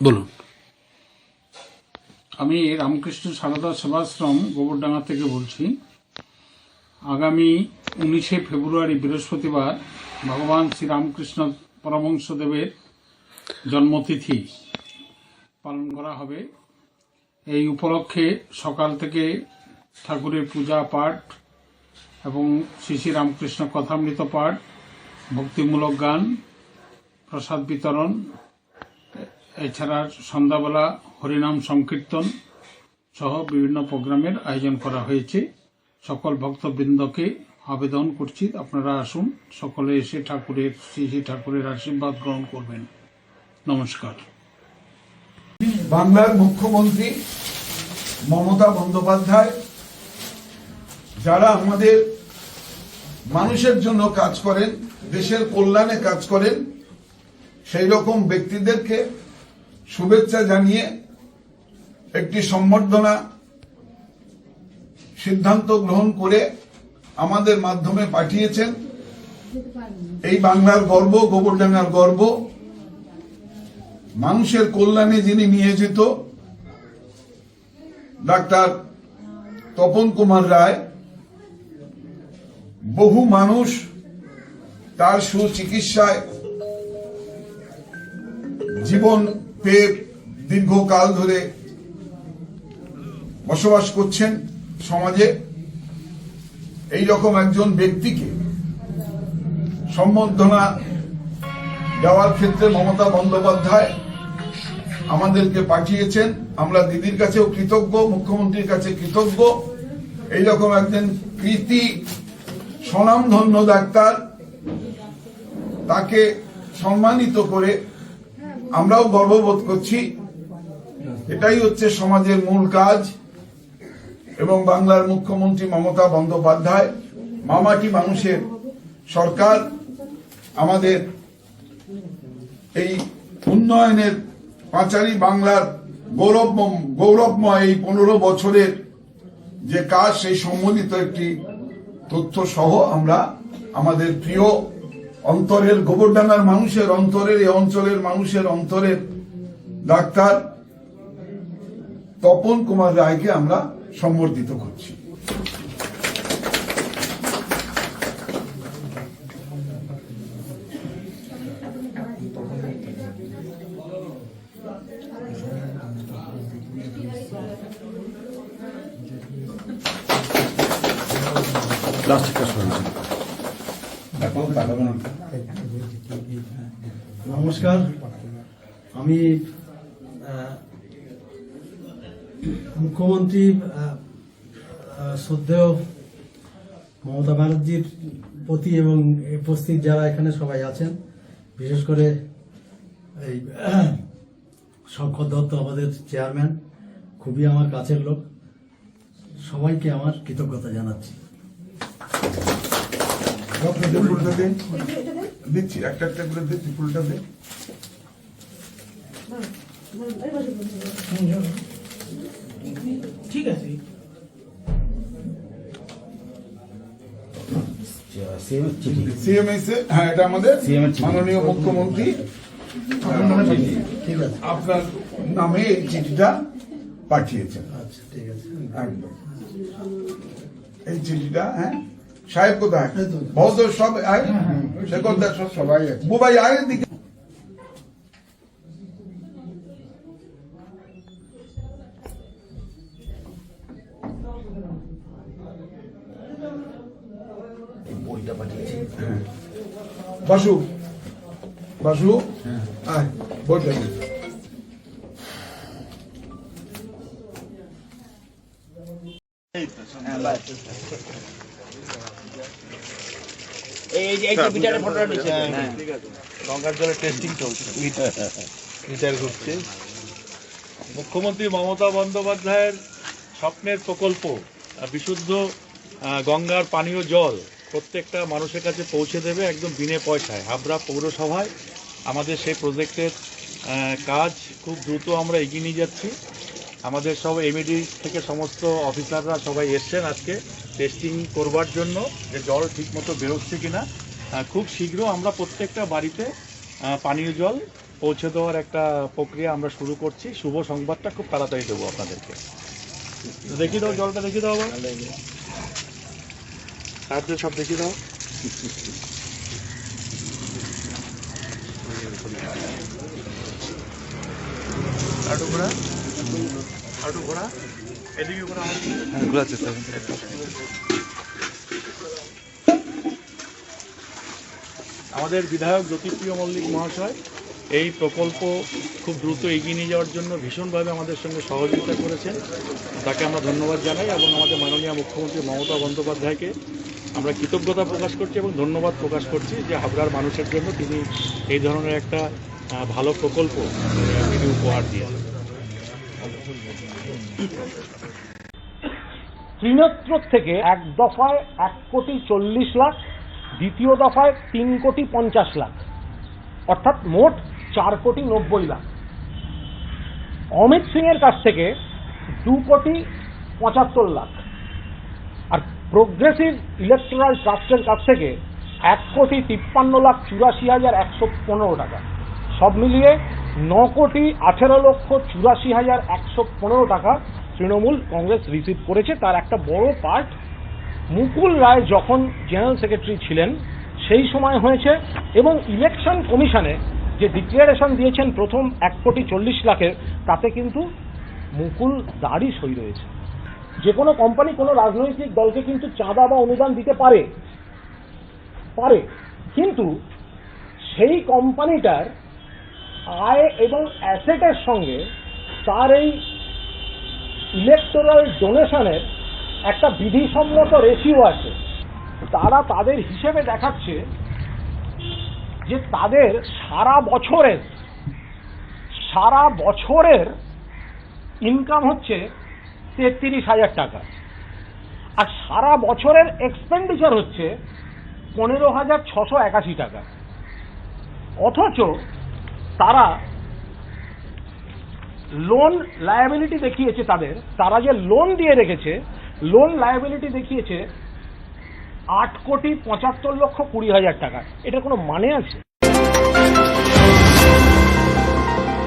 বলুন। আমি রামকৃষ্ণ সারদা সেবাশ্রম গোবরডাঙ্গা থেকে বলছি। আগামী উনিশে ফেব্রুয়ারি বৃহস্পতিবার ভগবান শ্রীরামকৃষ্ণ পরমহংসদেবের জন্মতিথি পালন করা হবে। এই উপলক্ষে সকাল থেকে ঠাকুরের পূজা পাঠ এবং শ্রী শ্রী রামকৃষ্ণ কথামৃত পাঠ, ভক্তিমূলক গান, প্রসাদ বিতরণ এছাড়া সন্ধ্যাবেলা হরিনাম সংকীর্তন সহ বিভিন্ন প্রোগ্রামের আয়োজন করা হয়েছে। সকল ভক্তবৃন্দকে আবেদন করছি, আপনারা আসুন, সকলে এসে ঠাকুরের, শ্রী শ্রী ঠাকুরের আশীর্বাদ গ্রহণ করবেন। নমস্কার। বাংলার মুখ্যমন্ত্রী মমতা বন্দ্যোপাধ্যায়, যারা আমাদের মানুষের জন্য কাজ করেন, দেশের কল্যাণে কাজ করেন, সেই রকম ব্যক্তিদেরকে শুভেচ্ছা জানিয়ে একটি সম্বর্ধনা সিদ্ধান্ত গ্রহণ করে আমাদের মাধ্যমে পাঠিয়েছেন। এই বাংলার গর্ব, গোবরডাঙ্গার গর্ব। মানুষের কল্যাণে যিনি নিয়োজিত, ডাক্তার তপন কুমার রায়, বহু মানুষ তার সুচিকিৎসায় জীবন পেয়ে দীর্ঘকাল ধরে বসবাস করছেন সমাজে। এই রকম একজন ব্যক্তিকে সম্বর্ধনা দেওয়ার ক্ষেত্রে মমতা বন্দ্যোপাধ্যায় আমাদেরকে পাঠিয়েছেন। আমরা দিদির কাছেও কৃতজ্ঞ, মুখ্যমন্ত্রীর কাছে কৃতজ্ঞ। এইরকম একজন কৃতি, স্বনামধন্য ডাক্তার, তাকে সম্মানিত করে আমরাও গর্ববোধ করছি। এটাই হচ্ছে সমাজের মূল কাজ এবং বাংলার মুখ্যমন্ত্রী মমতা বন্দ্যোপাধ্যায়, মামাটি মানুষের সরকার, আমাদের এই উন্নয়নের পাঁচালী বাংলার গৌরব গৌরবময় এই পনেরো বছরের যে কাজ, সেই সম্বন্ধিত একটি তথ্য সহ আমরা আমাদের প্রিয় অন্তরের গোবরডাঙ্গার মানুষের অন্তরের, এই অঞ্চলের মানুষের অন্তরের ডাক্তার তপন কুমার রায়কে আমরা সম্বর্ধিত করছি। নমস্কার। আমি মুখ্যমন্ত্রী শ্রদ্ধেয় মমতা ব্যানার্জির প্রতি এবং উপস্থিত যারা এখানে সবাই আছেন, বিশেষ করে এই, শঙ্কর দত্ত আমাদের চেয়ারম্যান, খুবই আমার কাছের লোক, সবাইকে আমার কৃতজ্ঞতা জানাচ্ছি। ফুলটা দিচ্ছি একটা একটা করে দিচ্ছি ফুলটা দিন সিএমএসে হ্যাঁ এটা আমাদের মাননীয় মুখ্যমন্ত্রী। ঠিক আছে। আপনার নামে এই চিঠিটা পাঠিয়েছেন। আচ্ছা ঠিক আছে। একদম। এই চিঠিটা হ্যাঁ সাহেব কোথায়। বহুত সব আয়। শেখরদার সব সবাই বুবাই আয়ের দিকে হ্যাঁ। বাসু। বাসু আয় বইটা এই যে মিটারের ফটোটা নিচ্ছে গঙ্গার জলে টেস্টিং চলছে। ঘুরছে। মুখ্যমন্ত্রী মমতা বন্দ্যোপাধ্যায়ের স্বপ্নের প্রকল্প বিশুদ্ধ আহ, গঙ্গার পানীয় জল প্রত্যেকটা মানুষের কাছে পৌঁছে দেবে একদম বিনে পয়সায়। হাবড়া পৌরসভায় আমাদের সেই প্রজেক্টের কাজ খুব দ্রুত আমরা এগিয়ে নিয়ে যাচ্ছি। আমাদের সব এমইডি থেকে সমস্ত অফিসাররা সবাই এসছেন আজকে টেস্টিং করবার জন্য যে জল ঠিকমতো বেরোচ্ছে কিনা। খুব শীঘ্র আমরা প্রত্যেকটা বাড়িতে পানীয় জল পৌঁছে দেওয়ার একটা প্রক্রিয়া আমরা শুরু করছি। শুভ সংবাদটা খুব তাড়াতাড়ি দেবো আপনাদেরকে। তো দেখিয়ে দাও, জলটা দেখিয়ে দাও আবার। সাহায্য সব দেখিয়ে দাও। আমাদের বিধায়ক জ্যোতিপ্রিয় মল্লিক মহাশয় এই প্রকল্প খুব দ্রুত এগিয়ে নিয়ে যাওয়ার জন্য ভীষণভাবে আমাদের সঙ্গে সহযোগিতা করেছেন। তাকে আমরা ধন্যবাদ জানাই এবং আমাদের মাননীয় মুখ্যমন্ত্রী মমতা বন্দ্যোপাধ্যায়কে আমরা কৃতজ্ঞতা প্রকাশ করছি এবং ধন্যবাদ প্রকাশ করছি যে হাবড়ার মানুষের জন্য তিনি এই ধরনের একটা ভালো প্রকল্প তিনি উপহার দিয়েছেন। ত্রিনেত্র থেকে এক দফায় এক কোটি চল্লিশ লাখ, দ্বিতীয় দফায় তিন কোটি পঞ্চাশ লাখ, অর্থাৎ মোট চার কোটি নব্বই লাখ। অমিত সিং এর কাছ থেকে দু কোটি পঁচাত্তর লাখ আর প্রোগ্রেসিভ ইলেকট্রাল ট্রাস্টের কাছ থেকে এক কোটি তিপ্পান্ন লাখ চুরাশি হাজার একশো পনেরো টাকা। সব মিলিয়ে ন কোটি আঠেরো লক্ষ চুরাশি হাজার একশো পনেরো টাকা তৃণমূল কংগ্রেস রিসিভ করেছে। তার একটা বড় পার্ট মুকুল রায় যখন জেনারেল সেক্রেটারি ছিলেন, সেই সময় হয়েছে এবং ইলেকশন কমিশনে যে ডিক্লারেশন দিয়েছেন প্রথম এক কোটি চল্লিশ লাখের, তাতে কিন্তু মুকুল দাঁড়ি সই রয়েছে। যে কোনো কোম্পানি কোনো রাজনৈতিক দলকে কিন্তু চাঁদা বা অনুদান দিতে পারে পারে। কিন্তু সেই কোম্পানিটার আয় এবং অ্যাসেটের সঙ্গে তার এই ইলেকটোরাল ডোনেশনের একটা বিধিসম্মত রেশিও আছে। তারা তাদের হিসেবে দেখাচ্ছে যে তাদের সারা বছরের সারা বছরের ইনকাম হচ্ছে তেত্রিশ হাজার টাকা। আর সারা বছরের এক্সপেন্ডিচার হচ্ছে পনেরো হাজার ছশো একাশি টাকা। অথচ তারা লোন লায়াবিলিটি দেখিয়েছে তাদের। তারা যে লোন দিয়ে রেখেছে লোন লায়াবিলিটি দেখিয়েছে আট কোটি পঁচাত্তর লক্ষ কুড়ি হাজার টাকা। এটা কোনো মানে আছে?